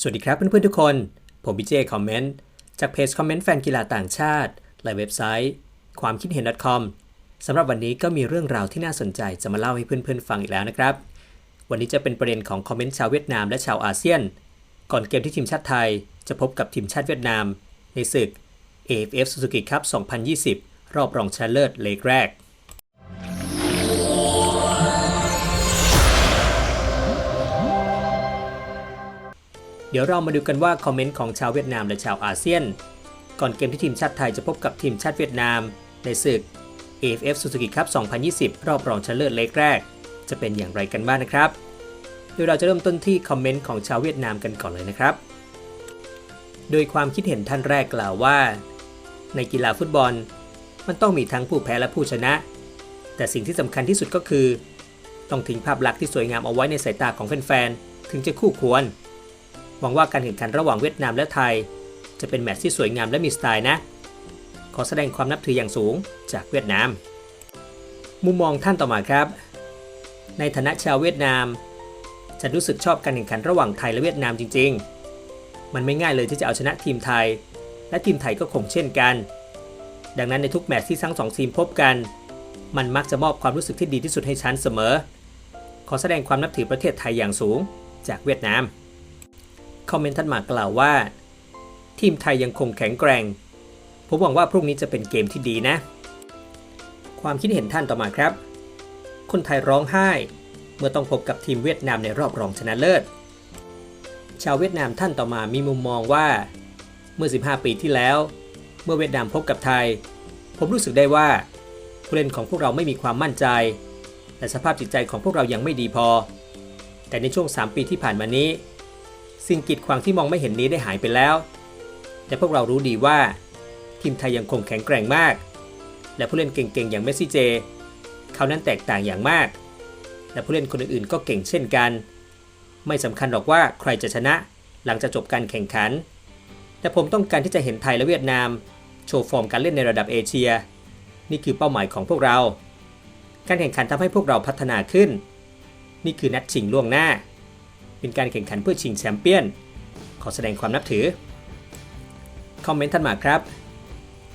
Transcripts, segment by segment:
สวัสดีครับเพื่อนๆทุกคน ผมพีเจคอมเมนต์จากเพจคอมเมนต์แฟนกีฬาต่างชาติ และเว็บไซต์ ความคิดเห็น .com สำหรับวันนี้ก็มีเรื่องราวที่น่าสนใจจะมาเล่าให้เพื่อนๆฟังอีกแล้วนะครับ วันนี้จะเป็นประเด็นของคอมเมนต์ชาวเวียดนามและชาวอาเซียน ก่อนเกมที่ทีมชาติไทย จะพบกับทีมชาติเวียดนาม ในศึก AFF Suzuki Cup 2020 รอบรองชนะเลิศเลกแรก เดี๋ยวเรามาดูกันว่าคอมเมนต์ของชาวเวียดนามและชาวอาเซียน ก่อนเกมที่ทีมชาติไทยจะพบกับทีมชาติเวียดนาม ในศึก AFF Suzuki Cup 2020 รอบรองชนะเลิศเล็กแรก จะเป็นอย่างไรกันบ้างนะครับ โดยเราจะเริ่มต้นที่คอมเมนต์ของชาวเวียดนามกันก่อนเลยนะครับ โดยความคิดเห็นท่านแรกกล่าวว่า ในกีฬาฟุตบอล มันต้องมีทั้งผู้แพ้และผู้ชนะ แต่สิ่งที่สำคัญที่สุดก็คือ ต้องทิ้งภาพลักษณ์ที่สวยงามเอาไว้ในสายตาของแฟนๆ ถึงจะคู่ควร หวังว่าการแข่งขันระหว่างเวียดนามและไทย จะเป็นแมตช์ที่สวยงามและมีสไตล์นะ ขอแสดงความนับถืออย่างสูงจากเวียดนาม มุมมองท่านต่อมาครับ ในฐานะชาวเวียดนาม จะรู้สึกชอบการแข่งขันระหว่างไทยและเวียดนามจริง ๆ มันไม่ง่ายเลยที่จะเอาชนะทีมไทย และทีมไทยก็คงเช่นกัน ดังนั้นในทุกแมตช์ที่ทั้งสองทีมพบกัน มันมักจะมอบความรู้สึกที่ดีที่สุดให้ฉันเสมอ ขอแสดงความนับถือประเทศไทยอย่างสูงจากเวียดนาม คอมเมนต์ท่านมากล่าวว่า ทีมไทยยังคงแข็งแกร่ง ผมหวังว่าพรุ่งนี้จะเป็นเกมที่ดีนะ ความคิดเห็นท่านต่อมาครับ คนไทยร้องไห้ เมื่อต้องพบกับทีมเวียดนามในรอบรองชนะเลิศ ชาวเวียดนามท่านต่อมามีมุมมองว่า เมื่อ 15 ปีที่แล้ว เมื่อเวียดนามพบกับไทย ผมรู้สึกได้ว่าผู้เล่นของพวกเราไม่มีความมั่นใจ และสภาพจิตใจของพวกเรายังไม่ดีพอ แต่ในช่วง 3 ปีที่ผ่านมานี้ สิ่งกีดขวางที่มองไม่เห็นนี้ได้หายไปแล้วแต่พวกเรารู้ดีว่า ทีมไทยยังคงแข็งแกร่งมาก และผู้เล่นเก่งๆ อย่างเมสซี่เจ เขานั้นแตกต่างอย่างมาก และผู้เล่นคนอื่นๆ ก็เก่งเช่นกัน ไม่สำคัญหรอกว่าใครจะชนะหลังจากจบการแข่งขัน แต่ผมต้องการที่จะเห็นไทยและเวียดนาม โชว์ฟอร์มการเล่นในระดับเอเชีย นี่คือเป้าหมายของพวกเรา การแข่งขันทำให้พวกเราพัฒนาขึ้น นี่คือนัดชิงล่วงหน้า เป็นการแข่งขันเพื่อชิงแชมเปี้ยน ขอแสดงความนับถือ คอมเมนต์ท่านมาครับ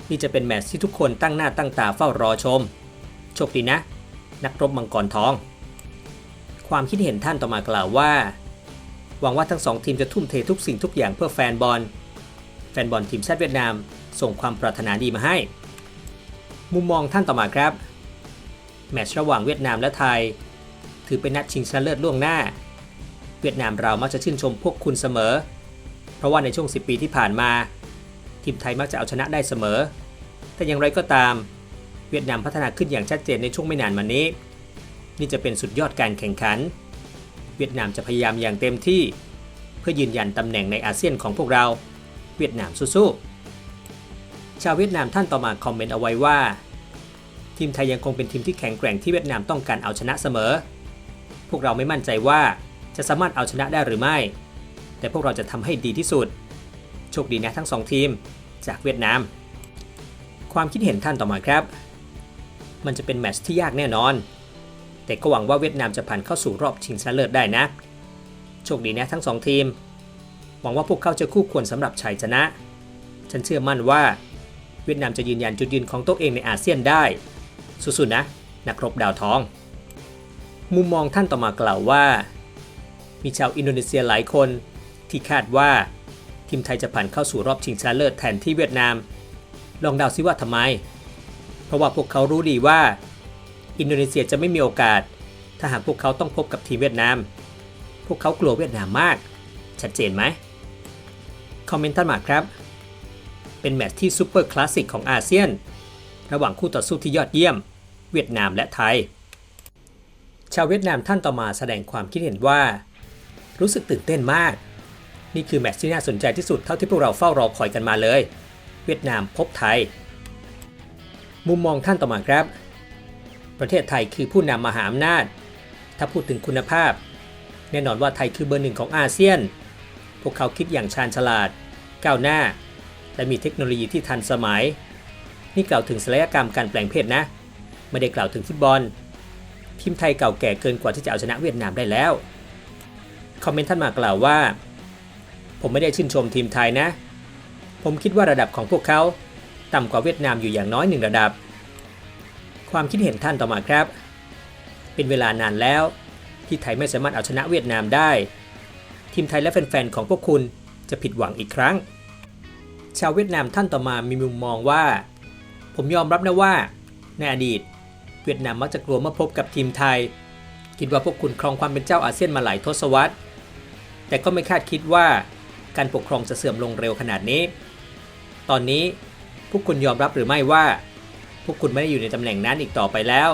นี่จะเป็นแมตช์ที่ทุกคนตั้งหน้าตั้งตาเฝ้ารอชม โชคดีนะ นักรบมังกรทอง ความคิดเห็นท่านต่อมากล่าวว่า หวังว่าทั้งสองทีมจะทุ่มเททุกสิ่งทุกอย่างเพื่อแฟนบอล แฟนบอลทีมชาติเวียดนามส่งความปรารถนาดีมาให้ มุมมองท่านต่อมาครับ แมตช์ระหว่างเวียดนามและไทย ถือเป็นนัดชิงชนะเลิศล่วงหน้า เวียดนามเรามักจะชื่นชมพวกคุณเสมอ เพราะว่าในช่วง 10 ปีที่ผ่านมา ทีมไทยมักจะเอาชนะได้เสมอ แต่อย่างไรก็ตาม เวียดนามพัฒนาขึ้นอย่างชัดเจนในช่วงไม่นานมานี้ นี่จะเป็นสุดยอดการแข่งขัน เวียดนามจะพยายามอย่างเต็มที่ เพื่อยืนยันตำแหน่งในอาเซียนของพวกเรา เวียดนามสู้ๆชาวเวียดนามท่านต่อมาคอมเมนต์เอาไว้ว่า ทีมไทยยังคงเป็นทีมที่แข็งแกร่งที่เวียดนามต้องการเอาชนะเสมอ พวกเราไม่มั่นใจว่า จะสามารถเอาชนะได้หรือไม่ แต่พวกเราจะทำให้ดีที่สุด โชคดีนะทั้งสองทีม จากเวียดนาม ความคิดเห็นท่านต่อมาครับ มันจะเป็นแมตช์ที่ยากแน่นอน แต่ก็หวังว่าเวียดนามจะผ่านเข้าสู่รอบชิงชนะเลิศได้นะ โชคดีนะทั้งสองทีม หวังว่าพวกเขาจะคู่ควรสำหรับชัยชนะ ฉันเชื่อมั่นว่า เวียดนามจะยืนยันจุดยืนของตัวเองในอาเซียนได้สุดๆนะ นักรบดาวทอง มุมมองท่านต่อมากล่าวว่า มีชาวอินโดนีเซียหลายคน ที่คาดว่า ทีมไทยจะผ่านเข้าสู่รอบชิงชนะเลิศแทนที่เวียดนาม ลองเดาซิว่าทำไม เพราะว่าพวกเขารู้ดีว่า อินโดนีเซียจะไม่มีโอกาส ถ้าหากพวกเขาต้องพบกับทีมเวียดนาม พวกเขากลัวเวียดนามมาก ชัดเจนไหมคอมเมนต์ท่านมาครับ เป็นแมตช์ที่ซูเปอร์คลาสสิกของอาเซียน ระหว่างคู่ต่อสู้ที่ยอดเยี่ยม เวียดนามและไทย ชาวเวียดนามท่านต่อมาแสดงความคิดเห็นว่า รู้สึกตื่นเต้นมาก นี่คือแมตช์ที่น่าสนใจที่สุดเท่าที่พวกเราเฝ้ารอคอยกันมาเลย เวียดนามพบไทย มุมมองท่านต่อมาครับ ประเทศไทยคือผู้นำมหาอำนาจ ถ้าพูดถึงคุณภาพ แน่นอนว่าไทยคือเบอร์หนึ่งของอาเซียน พวกเขาคิดอย่างชาญฉลาด ก้าวหน้า และมีเทคโนโลยีที่ทันสมัย นี่กล่าวถึงศัลยกรรมการแปลงเพศนะ ไม่ได้กล่าวถึงฟุตบอลทีมไทยเก่าแก่เกินกว่าที่จะเอาชนะเวียดนามได้แล้ว คอมเมนต์ท่านมากล่าวว่า ผมไม่ได้ชื่นชมทีมไทยนะ ผมคิดว่าระดับของพวกเขา ต่ำกว่าเวียดนามอยู่อย่างน้อยหนึ่งระดับ ความคิดเห็นท่านต่อมาครับ เป็นเวลานานแล้ว ที่ไทยไม่สามารถเอาชนะเวียดนามได้ ทีมไทยและแฟนๆของพวกคุณจะผิดหวังอีกครั้ง ชาวเวียดนามท่านต่อมามีมุมมองว่า ผมยอมรับนะว่า ในอดีต เวียดนามมักจะกลัวเมื่อพบกับทีมไทยคิดว่าพวกคุณครองความเป็นเจ้าอาเซียนมาหลายทศวรรษ แต่ก็ไม่คาดคิดว่าการปกครองจะเสื่อมลงเร็วขนาดนี้ ตอนนี้พวกคุณยอมรับหรือไม่ว่า พวกคุณไม่ได้อยู่ในตำแหน่งนั้นอีกต่อไปแล้ว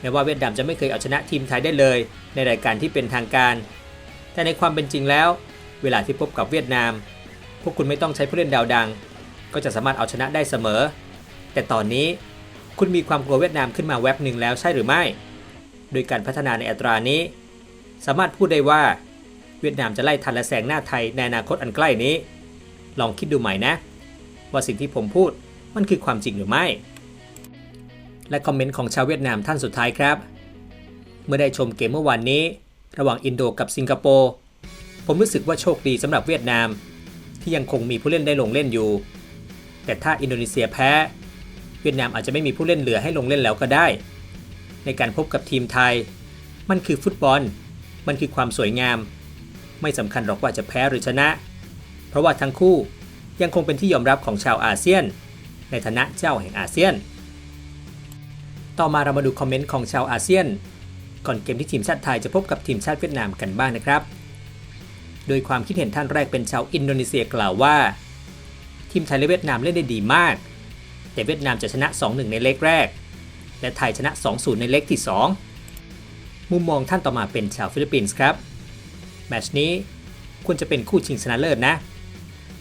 แม้ว่าเวียดนามจะไม่เคยเอาชนะทีมไทยได้เลย ในรายการที่เป็นทางการ แต่ในความเป็นจริงแล้ว เวลาที่พบกับเวียดนาม พวกคุณไม่ต้องใช้ผู้เล่นดาวดัง ก็จะสามารถเอาชนะได้เสมอ แต่ตอนนี้คุณมีความกลัวเวียดนามขึ้นมาแวบหนึ่งแล้วใช่หรือไม่ โดยการพัฒนาในอัตรานี้ สามารถพูดได้ว่า เวียดนามจะไล่ทันและแซงหน้าไทยในอนาคตอันใกล้นี้ ลองคิดดูใหม่นะ ว่าสิ่งที่ผมพูดมันคือความจริงหรือไม่ และคอมเมนต์ของชาวเวียดนามท่านสุดท้ายครับ เมื่อได้ชมเกมเมื่อวานนี้ ระหว่างอินโดกับสิงคโปร์ผมรู้สึกว่าโชคดีสำหรับเวียดนาม ที่ยังคงมีผู้เล่นได้ลงเล่นอยู่ แต่ถ้าอินโดนีเซียแพ้ เวียดนามอาจจะไม่มีผู้เล่นเหลือให้ลงเล่นแล้วก็ได้ ในการพบกับทีมไทย มันคือฟุตบอล มันคือความสวยงาม ไม่สำคัญหรอกว่าจะแพ้หรือชนะ เพราะว่าทั้งคู่ยังคงเป็นที่ยอมรับของชาวอาเซียน ในฐานะเจ้าแห่งอาเซียน ต่อมาเรามาดูคอมเมนต์ของชาวอาเซียน ก่อนเกมที่ทีมชาติไทยจะพบกับทีมชาติเวียดนามกันบ้างนะครับ โดยความคิดเห็นท่านแรกเป็นชาวอินโดนีเซียกล่าวว่า ทีมไทยและเวียดนามเล่นได้ดีมาก แต่เวียดนามจะชนะ 2-1 ในเล็กแรก และไทยชนะ 2-0 ในเล็กที่ 2 มุมมองท่านต่อมาเป็นชาวฟิลิปปินส์ครับ แมตช์นี้ควรจะเป็นคู่ชิงชนะเลิศนะ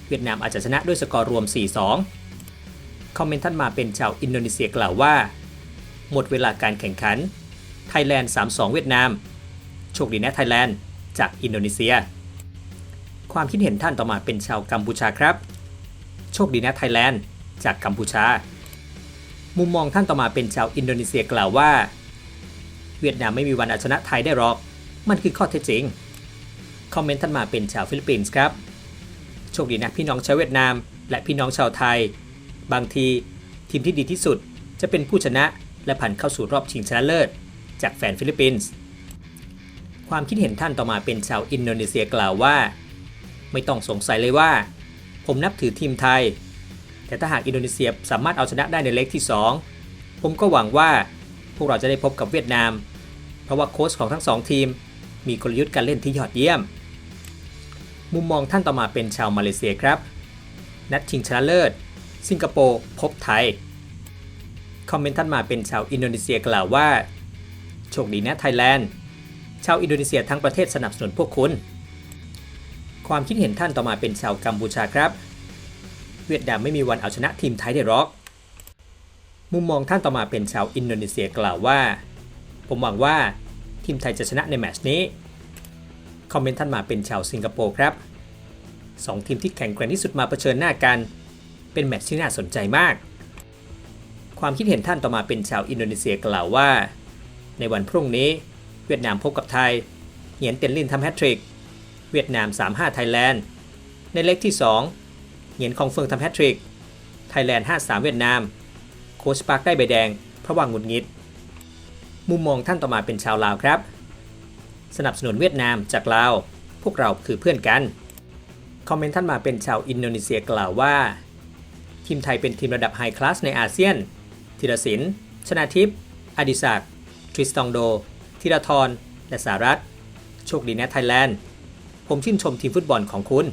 เวียดนามอาจจะชนะด้วยสกอร์รวม 4-2 คอมเมนต์ท่านมาเป็นชาวอินโดนีเซียกล่าวว่า หมดเวลาการแข่งขัน ไทยแลนด์ 3-2 เวียดนาม โชคดีนะไทยแลนด์ จากอินโดนีเซีย ความคิดเห็นท่านต่อมาเป็นชาวกัมพูชาครับ โชคดีนะไทยแลนด์ จากกัมพูชา มุมมองท่านต่อมาเป็นชาวอินโดนีเซียกล่าวว่า เวียดนามไม่มีวันเอาชนะไทยได้หรอก มันคือข้อเท็จจริง คอมเมนต์ท่านมาเป็นชาวฟิลิปปินส์ครับ โชคดีนะพี่น้องชาวเวียดนาม และพี่น้องชาวไทย บางทีทีมที่ดีที่สุดจะเป็นผู้ชนะและผ่านเข้าสู่รอบชิงชนะเลิศ จากแฟนฟิลิปปินส์ ความคิดเห็นท่านต่อมาเป็นชาวอินโดนีเซียกล่าวว่า ไม่ต้องสงสัยเลยว่า ผมนับถือทีมไทย แต่ถ้าหากอินโดนีเซียสามารถเอาชนะได้ในเล็กที่ 2 ผมก็หวังว่าพวกเราจะได้พบกับเวียดนาม เพราะว่าโค้ชของทั้งสองทีม มีกลยุทธ์การเล่นที่ยอดเยี่ยม มุมมองท่านต่อมาเป็นชาวมาเลเซียครับ นัดชิงชนะเลิศ สิงคโปร์พบไทย คอมเมนต์ท่านมาเป็นชาวอินโดนีเซียกล่าวว่า โชคดีนะไทยแลนด์ ชาวอินโดนีเซียทั้งประเทศสนับสนุนพวกคุณ ความคิดเห็นท่านต่อมาเป็นชาวกัมพูชาครับ เวียดนามไม่มีวันเอาชนะทีมไทยได้หรอก มุมมองท่านต่อมาเป็นชาวอินโดนีเซียกล่าวว่า ผมหวังว่าทีมไทยจะชนะในแมตช์นี้ คอมเมนต์ท่านมาเป็นชาวสิงคโปร์ครับสองทีมที่แข่งแกร่งที่สุดมาเผชิญหน้ากัน เป็นแมตช์ที่น่าสนใจมาก ความคิดเห็นท่านต่อมาเป็นชาวอินโดนีเซียกล่าวว่า ในวันพรุ่งนี้เวียดนามพบกับไทย เหงียนเตียนลินทำแฮตทริก เวียดนาม 3-5 ไทยแลนด์ ในเล็กที่ 2 เหงียนคองเฟิงทำแฮตทริก ไทยแลนด์ 5-3 เวียดนาม โค้ชปาร์กได้ใบแดง เพราะว่างหงุดหงิด มุมมองท่านต่อมาเป็นชาวลาวครับ สนับสนุนเวียดนามจากลาว พวกเราคือเพื่อนกัน คอมเมนต์ท่านมาเป็นชาวอินโดนีเซียกล่าวว่า ทีมไทยเป็นทีมระดับไฮคลาสในอาเซียนธีรศิลป์ชนาทิพย์อดิศักดิ์ทริสตองโดธีรทรและสารัตโชคดีนะไทยแลนด์ ผมชื่นชมทีมฟุตบอลของคุณ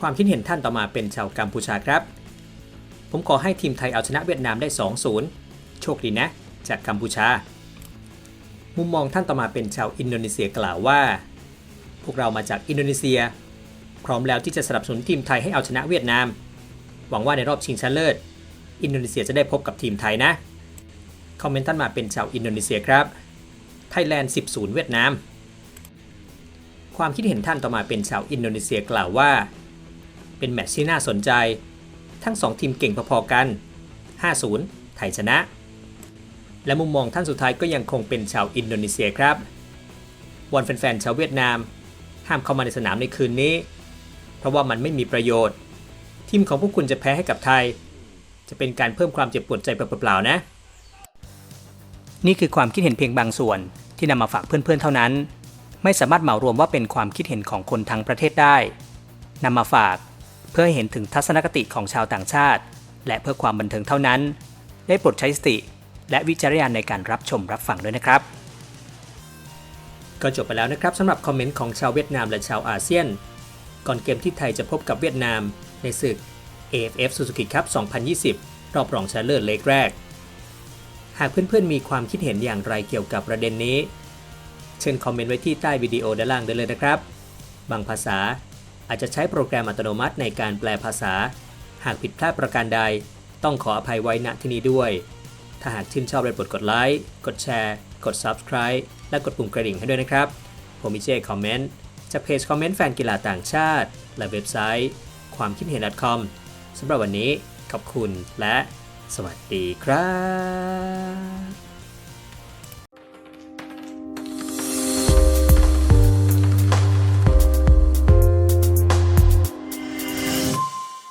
ความคิดเห็นท่านต่อมาเป็นชาวกัมพูชาครับ ผมขอให้ทีมไทยเอาชนะเวียดนามได้ 2-0 โชคดีนะ จากกัมพูชา มุมมองท่านต่อมาเป็นชาวอินโดนีเซียกล่าวว่า พวกเรามาจากอินโดนีเซีย พร้อมแล้วที่จะสนับสนุนทีมไทยให้เอาชนะเวียดนาม หวังว่าในรอบชิงชนะเลิศ อินโดนีเซียจะได้พบกับทีมไทยนะ คอมเมนต์ท่านมาเป็นชาวอินโดนีเซียครับ ไทยแลนด์ 10เวียดนาม ความคิดเห็นท่านต่อมาเป็นชาวอินโดนีเซียกล่าวว่า เป็นแมตช์ที่น่าสนใจ ทั้ง 2 ทีมเก่งพอๆกัน 5-0 ไทยชนะ และมุมมองท่านสุดท้ายก็ยังคงเป็นชาวอินโดนีเซียครับวอนแฟนๆชาวเวียดนาม ห้ามเข้ามาในสนามในคืนนี้ เพราะว่ามันไม่มีประโยชน์ ทีมของพวกคุณจะแพ้ให้กับไทย จะเป็นการเพิ่มความเจ็บปวดใจเปล่าๆนะ นี่คือความคิดเห็นเพียงบางส่วนที่นำมาฝากเพื่อนๆเท่านั้น ไม่สามารถเหมารวมว่าเป็นความคิดเห็นของคนทั้งประเทศได้นำมาฝากเพื่อให้เห็นถึงทัศนคติของชาวต่างชาติ และเพื่อความบันเทิงเท่านั้น ได้โปรดใช้สติ และวิจารณญาณในการรับชมรับฟังด้วยนะครับ ก็จบไปแล้วนะครับสำหรับคอมเมนต์ของชาวเวียดนามและชาวอาเซียน ก่อนเกมที่ไทยจะพบกับเวียดนามในศึก AFF Suzuki Cup 2020 รอบรองชนะเลิศเล็กแรก หากเพื่อนๆมีความคิดเห็นอย่างไรเกี่ยวกับประเด็นนี้ เชิญคอมเมนต์ไว้ที่ใต้วิดีโอด้านล่างได้เลยนะครับ บางภาษาอาจจะใช้โปรแกรมอัตโนมัติในการแปลภาษา หากผิดพลาดประการใด ต้องขออภัยไว้ณที่นี้ด้วย ถ้าหากชื่นชอบเลยโปรดกดไลค์ กดแชร์ กด Subscribe และกดปุ่มกระดิ่งให้ด้วยนะครับ ผมมิเช่คอมเมนต์จากเพจคอมเมนต์แฟนกีฬาต่างชาติ และเว็บไซต์ ความคิดเห็น .com สำหรับวันนี้ขอบคุณและสวัสดีครับ